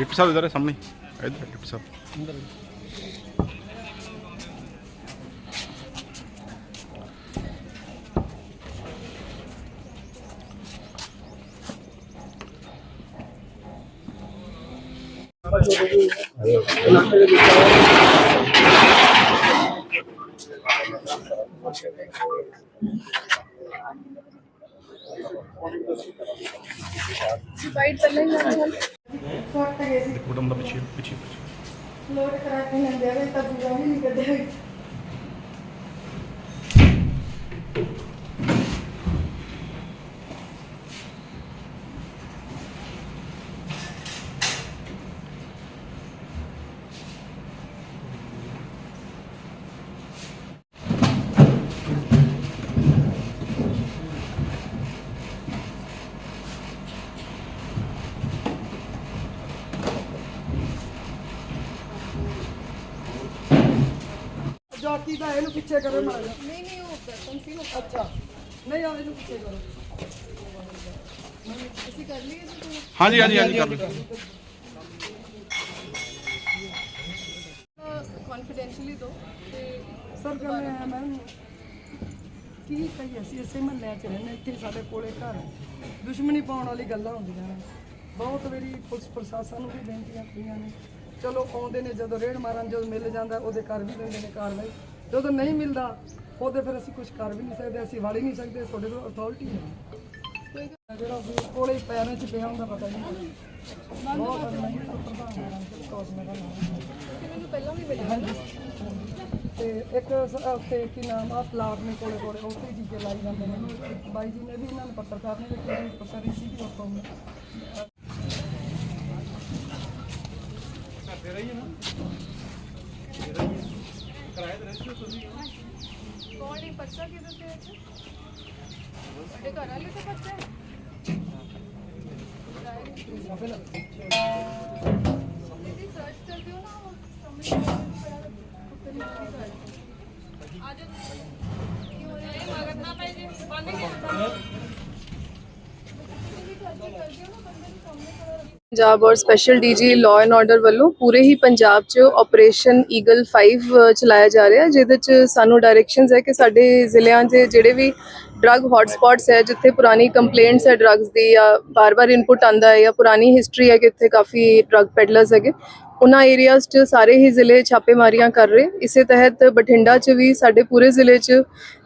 Deputy ਸਾਹਿਬ ਇਧਰ ਸਾਹਮਣੇ ਇਧਰ ਡਿਪਟੀ ਸਾਹਿਬ ਸਪਾਈਟ ਪਹਿਲਾਂ ਹੀ ਲੱਗ ਗਿਆ ਫੋਟ ਗਏ ਸੀ। ਫੋਟੋ ਮਤਲਬ ਪਿੱਛੇ ਪਿੱਛੇ ਲੋਡ ਕਰਾ ਕੇ ਨੰਦੇ ਵੇ ਤਾਂ ਦੂਜਾ ਵੀ ਨਹੀਂ ਕੱਢਿਆ। ਜਾਤੀ ਦਾ ਇਹਨੂੰ ਪਿੱਛੇ ਕਰੋ ਮਾਰ ਨਹੀਂ ਨਹੀਂ ਉਹ ਦਰਪਨ ਸੀ ਉਹ ਅੱਛਾ। ਨਹੀਂ ਆ ਇਹਨੂੰ ਪਿੱਛੇ ਕਰੋ। ਅਸੀਂ ਕਰ ਲਈਏ ਜੀ ਪੂਰਾ ਹਾਂਜੀ ਹਾਂਜੀ ਹਾਂਜੀ ਕਰ ਲਓ। ਕੌਨਫੀਡੈਂਸ਼ੀਅਲੀ ਦੋ ਤੇ ਸਰ ਗੱਲ ਇਹ ਹੈ ਮੈਮ ਕੀ ਕਹੀਏ ਅਸੀਂ ਇਸੇ ਮਹੱਲੇ 'ਚ ਰਹਿੰਦੇ ਇੱਥੇ ਸਾਡੇ ਕੋਲੇ ਘਰ ਹੈ। ਦੁਸ਼ਮਣੀ ਪਾਉਣ ਵਾਲੀ ਗੱਲਾਂ ਹੁੰਦੀਆਂ ਨੇ। ਬਹੁਤ ਵਾਰੀ ਪੁਲਿਸ ਪ੍ਰਸ਼ਾਸਨ ਨੂੰ ਵੀ ਬੇਨਤੀਆਂ ਕੀਤੀਆਂ ਨੇ। ਚਲੋ ਆਉਂਦੇ ਨੇ, ਜਦੋਂ ਰੇਡ ਮਾਰਨ, ਜਦੋਂ ਮਿਲ ਜਾਂਦਾ, ਉਹਦੇ ਕਰ ਵੀ ਦਿੰਦੇ ਨੇ ਕਾਰਵਾਈ ਜਦੋਂ ਨਹੀਂ ਮਿਲਦਾ, ਉਹਦੇ ਫਿਰ ਅਸੀਂ ਕੁਝ ਕਰ ਵੀ ਨਹੀਂ ਸਕਦੇ, ਅਸੀਂ ਵੜ ਹੀ ਨਹੀਂ ਸਕਦੇ, ਤੁਹਾਡੇ ਕੋਲ ਅਥਾਰਟੀ ਹੈ। ਜਿਹੜਾ ਕੋਲੇ ਪੈਰਾਂ 'ਚ ਪਿਆ ਹੁੰਦਾ, ਪਤਾ ਨਹੀਂ। ਬਹੁਤ ਪਹਿਲਾਂ ਵੀ ਮਿਲਿਆ ਤੇ ਇੱਕ ਸ- ਉੱਥੇ ਕੀ ਨਾਮ ਆ ਪਲਾਟ ਨੇ ਕੋਲੇ ਕੋਲੇ ਉੱਥੇ ਜੀ ਕੇ ਲਾਈ ਜਾਂਦੇ ਨੇ। ਬਾਈ ਜੀ ਨੇ ਵੀ ਇਹਨਾਂ ਨੂੰ ਪੱਤਰਕਾਰ ਨੇ ਵੀ ਕਿਹੜੀ ਪੱਤਰੀ ਸੀ ਕਿ ਉੱਥੋਂ ਕੌਣ ਨਹੀਂ ਪਰਚਾ ਕਿਹਦੇ ਤੇ ਅੱਜ ਤੁਹਾਡੇ ਘਰ ਵਾਲੇ ਤੇ ਪਰਚਾ ਹੈ ਦੀਦੀ ਸਰਚ ਕਰ ਦਿਓ ਨਾ ਉਹ ਸਾਹਮਣੇ ਉੱਤਰ ਹੀ ਆ ਜਾਓ ਕੀ ਹੋ ਰਿਹਾ ਹੈ ਮਗਰ ਨਾ ਪੈ ਜੇ ਬੰਦ ਕਰ ਪੰਜਾਬ ਔਰ special DG law and order ਵੱਲੋਂ ਪੂਰੇ ਹੀ ਪੰਜਾਬ 'ਚ ਆਪਰੇਸ਼ਨ ਈਗਲ 5 ਚਲਾਇਆ ਜਾ ਰਿਹਾ। ਜਿਹਦੇ 'ਚ ਸਾਨੂੰ ਡਾਇਰੈਕਸ਼ਨਸ ਹੈ ਕਿ ਸਾਡੇ ਜ਼ਿਲ੍ਹਿਆਂ ਦੇ ਜਿਹੜੇ ਵੀ ਡਰੱਗ ਹੌਟਸਪੌਟਸ ਹੈ, ਜਿੱਥੇ ਪੁਰਾਣੀ ਕੰਪਲੇਂਟਸ ਹੈ ਡਰੱਗਸ ਦੀ ਜਾਂ ਬਾਰ-ਬਾਰ ਇਨਪੁਟ ਆਂਦਾ ਹੈ ਜਾਂ ਪੁਰਾਣੀ ਹਿਸਟਰੀ ਹੈ ਕਿ ਇੱਥੇ ਕਾਫੀ ਡਰੱਗ ਪੈਡਲਰਸ ਹੈਗੇ ਉਹਨਾਂ ਏਰੀਆਜ਼ 'ਚ ਸਾਰੇ ਹੀ ਜ਼ਿਲ੍ਹੇ ਛਾਪੇਮਾਰੀਆਂ ਕਰ ਰਹੇ। ਇਸੇ ਤਹਿਤ ਬਠਿੰਡਾ 'ਚ ਵੀ ਸਾਡੇ ਪੂਰੇ ਜ਼ਿਲ੍ਹੇ 'ਚ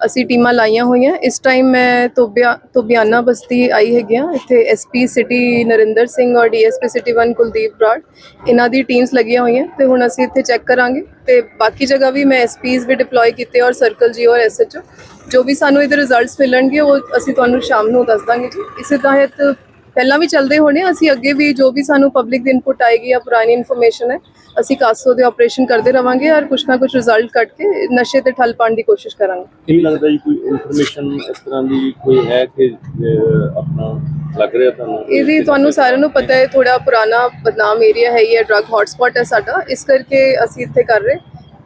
ਅਸੀਂ ਟੀਮਾਂ ਲਾਈਆਂ ਹੋਈਆਂ। ਇਸ ਟਾਈਮ ਮੈਂ ਤੋਬਿਆ, ਤੋਬਿਆਨਾ ਬਸਤੀ ਆਈ ਹੈਗੀ ਹਾਂ। ਇੱਥੇ ਐਸਪੀ ਸਿਟੀ ਨਰਿੰਦਰ ਸਿੰਘ ਔਰ ਡੀਐਸਪੀ ਸਿਟੀ 1 ਕੁਲਦੀਪ ਬਰਾੜ ਇਹਨਾਂ ਦੀ ਟੀਮਸ ਲੱਗੀਆਂ ਹੋਈਆਂ ਤੇ ਹੁਣ ਅਸੀਂ ਇੱਥੇ ਚੈੱਕ ਕਰਾਂਗੇ। ਤੇ ਬਾਕੀ ਜਗ੍ਹਾ ਵੀ ਮੈਂ ਐਸਪੀਸ ਵੀ ਡਿਪਲੋਏ ਕੀਤੇ ਔਰ ਸਰਕਲ ਜੀ ਔਰ ਐਸਐਚਓ ਜੋ ਵੀ ਸਾਨੂੰ ਇਹਦੇ ਰਿਜ਼ਲਟਸ ਮਿਲਣਗੇ, ਉਹ ਅਸੀਂ ਤੁਹਾਨੂੰ ਸ਼ਾਮ ਨੂੰ ਦੱਸ ਦਾਂਗੇ ਜੀ। ਇਸੇ ਤਹਿਤ ਪਹਿਲਾਂ ਵੀ ਚੱਲਦੇ ਹੋਣੇ ਅਸੀਂ ਅੱਗੇ ਵੀ ਜੋ ਵੀ ਸਾਨੂੰ ਪਬਲਿਕ ਦੀ ਇਨਪੁਟ ਆਏਗੀ ਜਾਂ ਪੁਰਾਣੀ ਇਨਫੋਰਮੇਸ਼ਨ ਹੈ ਅਸੀਂ ਕਾਸੋ ਦੇ ਆਪਰੇਸ਼ਨ ਕਰਦੇ ਰਵਾਂਗੇ ਔਰ ਕੁਛ ਨਾ ਕੁਛ ਰਿਜ਼ਲਟ ਕੱਢ ਕੇ ਨਸ਼ੇ ਤੇ ਠੱਲ ਪਾਉਣ ਦੀ ਕੋਸ਼ਿਸ਼ ਕਰਾਂਗੇ। ਕੀ ਲੱਗਦਾ ਜੀ ਕੋਈ ਇਨਫੋਰਮੇਸ਼ਨ ਇਸ ਤਰ੍ਹਾਂ ਦੀ ਕੋਈ ਹੈ ਕਿ ਆਪਣਾ ਲੱਗ ਰਿਹਾ ਤੁਹਾਨੂੰ? ਇਹਦੀ ਤੁਹਾਨੂੰ ਸਾਰਿਆਂ ਨੂੰ ਪਤਾ ਹੈ ਥੋੜਾ ਪੁਰਾਣਾ ਬਦਨਾਮ ਏਰੀਆ ਹੈ ਇਹ ਡਰੱਗ ਹੌਟਸਪੌਟ ਹੈ ਸਾਡਾ। ਇਸ ਕਰਕੇ ਅਸੀਂ ਇੱਥੇ ਕਰ ਰਹੇ।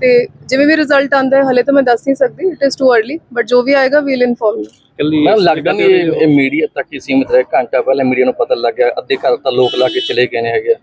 ਤੇ ਜਿਵੇਂ ਵੀ ਰਿਜ਼ਲਟ ਆਂਦਾ ਹੈ ਹਲੇ ਤਾਂ ਮੈਂ ਦੱਸ ਨਹੀਂ ਸਕਦੀ it is too early but ਜੋ ਵੀ ਆਏਗਾ ਵੀਲ ਇਨਫੋਰਮ ਯੂ ਕੱਲੀ ਮੈਨੂੰ ਲੱਗਦਾ ਨਹੀਂ ਇਹ ਇਹ ਮੀਡੀਆ ਤੱਕ ਹੀ ਸੀਮਿਤ ਰਹੇ। ਘੰਟਾ ਪਹਿਲਾਂ ਮੀਡੀਆ ਨੂੰ ਪਤਾ ਲੱਗ ਗਿਆ ਅੱਧੇ ਘਰ ਤਾਂ ਲੋਕ ਲਾ ਕੇ ਚਲੇ ਗਏ ਨੇ ਹੈਗੇ।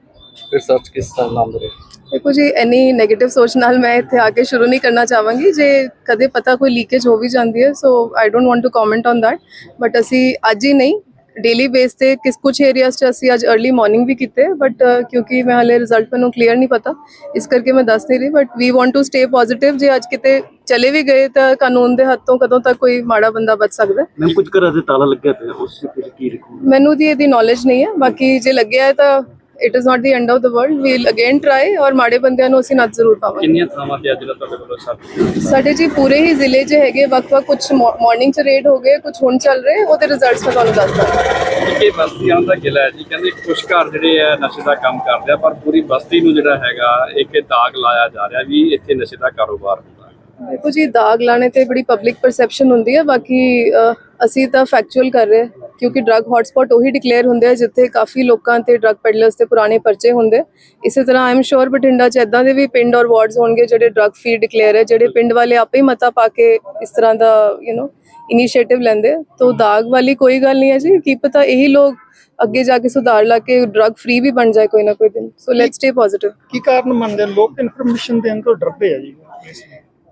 ਫਿਰ ਸਰਚ ਕਿਸ ਤਰ੍ਹਾਂ ਨਾਮ ਦੇ ਦੇਖੋ ਜੀ ਐਨੀ 네ਗੇਟਿਵ ਸੋਚ ਨਾਲ ਮੈਂ ਇੱਥੇ ਆ ਕੇ ਸ਼ੁਰੂ ਨਹੀਂ ਕਰਨਾ ਚਾਹਾਂਗੀ। ਜੇ ਕਦੇ ਪਤਾ ਕੋਈ ਲੀਕੇਜ ਹੋ ਵੀ ਜਾਂਦੀ ਹੈ so I don't want to comment on that but ਅਸੀਂ ਅੱਜ ਹੀ ਨਹੀਂ ਡੇਲੀ ਬੇਸ ਤੇ ਕਿਸ ਕੁਝ ਏਰੀਆਸ 'ਚ ਅਸੀਂ ਅੱਜ अर्ਲੀ ਮਾਰਨਿੰਗ ਵੀ ਕੀਤੇ ਬਟ ਕਿਉਂਕਿ ਮੈਂ ਹਲੇ ਰਿਜ਼ਲਟ ਮੈਨੂੰ ਕਲੀਅਰ ਨਹੀਂ ਪਤਾ। ਇਸ ਕਰਕੇ ਮੈਂ ਦੱਸ ਨਹੀਂ ਰਹੀ but we want to stay positive ਜੇ ਅੱਜ ਕਿਤੇ ਚਲੇ ਵੀ ਗਏ ਤਾਂ ਕਾਨੂੰਨ ਦੇ ਹੱਥੋਂ ਕਦੋਂ ਤੱਕ ਕੋਈ ਮਾੜਾ ਬੰਦਾ ਬਚ ਸਕਦਾ। ਮੈਂ ਕੁਝ ਘਰਾਂ ਤੇ ਤਾਲਾ ਲੱਗਿਆ ਉਸ ਤੇ ਤੁਸੀਂ ਕੀ ਮੈਨੂੰ ਦੀ ਇਹਦੀ ਨੌਲੇਜ ਨਹੀਂ ਹੈ। ਬਾਕੀ ਜੇ ਲੱਗਿਆ ਹੈ ਤਾਂ it is not the end of the world we'll again try ਔਰ ਮਾੜੇ ਬੰਦਿਆਂ ਨੂੰ ਅਸੀਂ ਨੱਥ ਜ਼ਰੂਰ ਪਾਵਾਂਗੇ ਕਿੰਨੀਆਂ ਥਾਵਾਂ ਤੇ ਅੱਜ ਦਾ ਤੁਹਾਡੇ ਕੋਲ ਸਭ ਸਾਡੇ ਜੀ ਪੂਰੇ ਹੀ ਜ਼ਿਲ੍ਹੇ 'ਚ ਹੈਗੇ ਵੱਖ-ਵੱਖ ਕੁਝ ਮਾਰਨਿੰਗ 'ਚ ਰੇਡ ਹੋ ਗਏ ਕੁਝ ਹੁਣ ਚੱਲ ਰਹੇ ਉਹਦੇ ਰਿਜ਼ਲਟਸ ਮੈਂ ਤੁਹਾਨੂੰ ਦੱਸ ਦਾਂਗੀ ਇਹ ਬਸਤੀਆਂ ਦਾ ਗਿਲਾ ਹੈ ਜੀ ਕਹਿੰਦੇ ਕੁਝ ਘਰ ਜਿਹੜੇ ਆ ਨਸ਼ੇ ਦਾ ਕੰਮ ਕਰਦੇ ਆ ਪਰ ਪੂਰੀ ਬਸਤੀ ਨੂੰ ਜਿਹੜਾ ਹੈਗਾ ਇੱਕ ਦਾਗ ਲਾਇਆ ਜਾ ਰਿਹਾ ਵੀ ਇੱਥੇ ਨਸ਼ੇ ਦਾ ਕਾਰੋਬਾਰ ਹੁੰਦਾ ਦੇਖੋ ਜੀ, ਦਾਗ ਲਾਣੇ ਤੇ ਬੜੀ ਪਬਲਿਕ ਪਰਸੈਪਸ਼ਨ ਹੁੰਦੀ ਹੈ, ਬਾਕੀ ਅਸੀਂ ਤਾਂ ਫੈਕਚੁਅਲ ਕਰ ਰਹੇ ਕਿਉਂਕਿ ਡਰੱਗ ਹੌਟਸਪੌਟ ਉਹੀ ਡਿਕਲੇਅਰ ਹੁੰਦੇ ਆ, ਜਿੱਥੇ ਕਾਫੀ ਲੋਕਾਂ ਤੇ ਡਰੱਗ ਪੈਡਲਰਸ ਤੇ ਪੁਰਾਣੇ ਪਰਚੇ ਹੁੰਦੇ। ਇਸੇ ਤਰ੍ਹਾਂ ਆਈ ਸ਼ੋਰ ਬਠਿੰਡਾ ਚ ਇਦਾਂ ਦੇ ਵੀ ਪਿੰਡ ਔਰ ਵਾਰਡਸ ਹੋਣਗੇ ਜਿਹੜੇ ਡਰੱਗ ਫ੍ਰੀ ਡਿਕਲੇਅਰ ਹੈ, ਜਿਹੜੇ ਪਿੰਡ ਵਾਲੇ ਆਪੇ ਹੀ ਮਤਾ ਪਾ ਕੇ ਇਸ ਤਰ੍ਹਾਂ ਦਾ ਯੂ نو ਇਨੀਸ਼ੀਏਟਿਵ ਲੈਂਦੇ ਤਾਂ ਦਾਗ ਵਾਲੀ ਕੋਈ ਗੱਲ ਨਹੀਂ ਹੈ ਜੀ, ਕੀ ਪਤਾ ਇਹੀ ਲੋਕ ਅੱਗੇ ਜਾ ਕੇ ਸੁਧਾਰ ਲਾ ਕੇ ਡਰਗ ਫ੍ਰੀ ਵੀ ਬਣ ਜਾਏ ਕੋਈ ਨਾ ਕੋਈ ਦਿਨ। ਸੋ ਲੈਟਸ ਸਟੇ ਪੋਜ਼ਿਟਿਵ ਕੀ ਕਾਰਨ ਮੰਨਦੇ ਲੋਕ ਇਨਫੋਰਮੇਸ਼ਨ ਦੇਣ ਤੋਂ ਡਰਦੇ ਆ ਜੀ।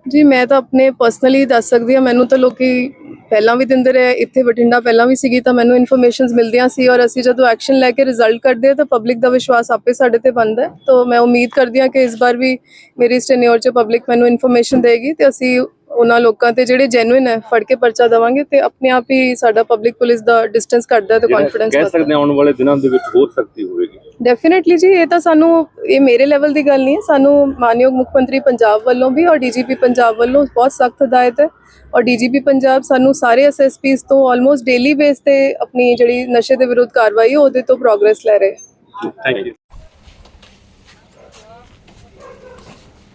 ਜੀ, ਮੈਂ ਤਾਂ ਆਪਣੇ ਪਰਸਨਲੀ ਦੱਸ ਸਕਦੀ ਹਾਂ, ਮੈਨੂੰ ਤਾਂ ਲੋਕੀ ਪਹਿਲਾਂ ਵੀ ਦਿੰਦੇ ਰਹੇ, ਇੱਥੇ ਬਠਿੰਡਾ ਪਹਿਲਾਂ ਵੀ ਸੀਗੀ, ਤਾਂ ਮੈਨੂੰ ਇਨਫੋਰਮੇਸ਼ਨਸ ਮਿਲਦੀਆਂ ਸੀ ਔਰ ਅਸੀਂ ਜਦੋਂ ਐਕਸ਼ਨ ਲੈ ਕੇ ਰਿਜ਼ਲਟ ਕਰਦੇ ਹਾਂ, ਤਾਂ ਪਬਲਿਕ ਦਾ ਵਿਸ਼ਵਾਸ ਆਪੇ ਸਾਡੇ ਤੇ ਬਣਦਾ ਤਾਂ ਮੈਂ ਉਮੀਦ ਕਰਦੀ ਹਾਂ ਕਿ ਇਸ ਵਾਰ ਵੀ ਮੇਰੀ ਇਸ ਟੈਨਿਓਰ 'ਚ ਪਬਲਿਕ ਮੈਨੂੰ ਇਨਫੋਰਮੇਸ਼ਨ ਦੇਗੀ ਤੇ ਅਸੀਂ ਉਹਨਾਂ ਲੋਕਾਂ ਤੇ ਜਿਹੜੇ ਜੈਨੂਇਨ ਹੈ ਫੜ ਕੇ ਪਰਚਾ ਦੇਵਾਂਗੇ ਤੇ ਆਪਣੇ ਆਪ ਹੀ ਸਾਡਾ ਪਬਲਿਕ ਪੁਲਿਸ ਦਾ ਡਿਸਟੈਂਸ ਘਟਦਾ ਤੇ ਕੌਨਫੀਡੈਂਸ ਕਹਿ ਸਕਦੇ ਆਉਣ ਵਾਲੇ ਦਿਨਾਂ ਦੇ ਵਿੱਚ ਹੋਰ ਸਖਤੀ ਹੋਵੇਗੀ। ਡੈਫੀਨਿਟਲੀ ਜੀ ਇਹ ਤਾਂ ਸਾਨੂੰ ਇਹ ਮੇਰੇ ਲੈਵਲ ਦੀ ਗੱਲ ਨਹੀਂ ਹੈ ਸਾਨੂੰ ਮਾਨਯੋਗ ਮੁੱਖ ਮੰਤਰੀ ਪੰਜਾਬ ਵੱਲੋਂ ਵੀ ਔਰ ਡੀਜੀਪੀ ਪੰਜਾਬ ਵੱਲੋਂ ਬਹੁਤ ਸਖਤ ਹਦਾਇਤ ਹੈ ਔਰ ਡੀਜੀਪੀ ਪੰਜਾਬ ਸਾਨੂੰ ਸਾਰੇ ਐਸਐਸਪੀਸ ਤੋਂ ਆਲਮੋਸਟ ਡੇਲੀ ਬੇਸ ਤੇ ਆਪਣੀ ਜਿਹੜੀ ਨਸ਼ੇ ਦੇ ਵਿਰੁੱਧ ਕਾਰਵਾਈ ਹੈ ਉਹਦੇ ਤੋਂ ਪ੍ਰੋਗਰੈਸ ਲੈ ਰਹੇ ਹੈ। ਥੈਂਕ ਯੂ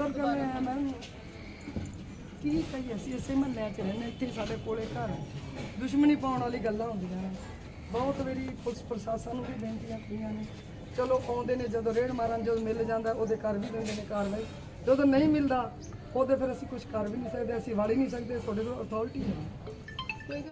ਸਰ ਗੱਲ ਇਹ ਹੈ ਮੈਮ ਕੀ ਕਹੀਏ ਅਸੀਂ, ਇਸੇ ਮਹੱਲਿਆਂ 'ਚ ਰਹਿੰਦੇ, ਇੱਥੇ ਸਾਡੇ ਕੋਲੇ ਘਰ ਹੈ। ਦੁਸ਼ਮਣੀ ਪਾਉਣ ਵਾਲੀ ਗੱਲਾਂ ਹੁੰਦੀਆਂ ਨੇ। ਬਹੁਤ ਵਾਰੀ ਪੁਲਿਸ ਪ੍ਰਸ਼ਾਸਨ ਨੂੰ ਵੀ ਬੇਨਤੀਆਂ ਕੀਤੀਆਂ ਨੇ। ਚਲੋ, ਆਉਂਦੇ ਨੇ ਜਦੋਂ ਰੇਡ ਮਾਰਨ, ਜਦੋਂ ਮਿਲ ਜਾਂਦਾ, ਉਹਦੇ ਕਰ ਵੀ ਦਿੰਦੇ ਨੇ ਕਾਰਵਾਈ। ਜਦੋਂ ਨਹੀਂ ਮਿਲਦਾ, ਉਹਦੇ ਫਿਰ ਅਸੀਂ ਕੁਝ ਕਰ ਵੀ ਨਹੀਂ ਸਕਦੇ, ਅਸੀਂ ਵੜ ਹੀ ਨਹੀਂ ਸਕਦੇ, ਤੁਹਾਡੇ ਕੋਲ ਅਥਾਰਟੀ ਹੈ।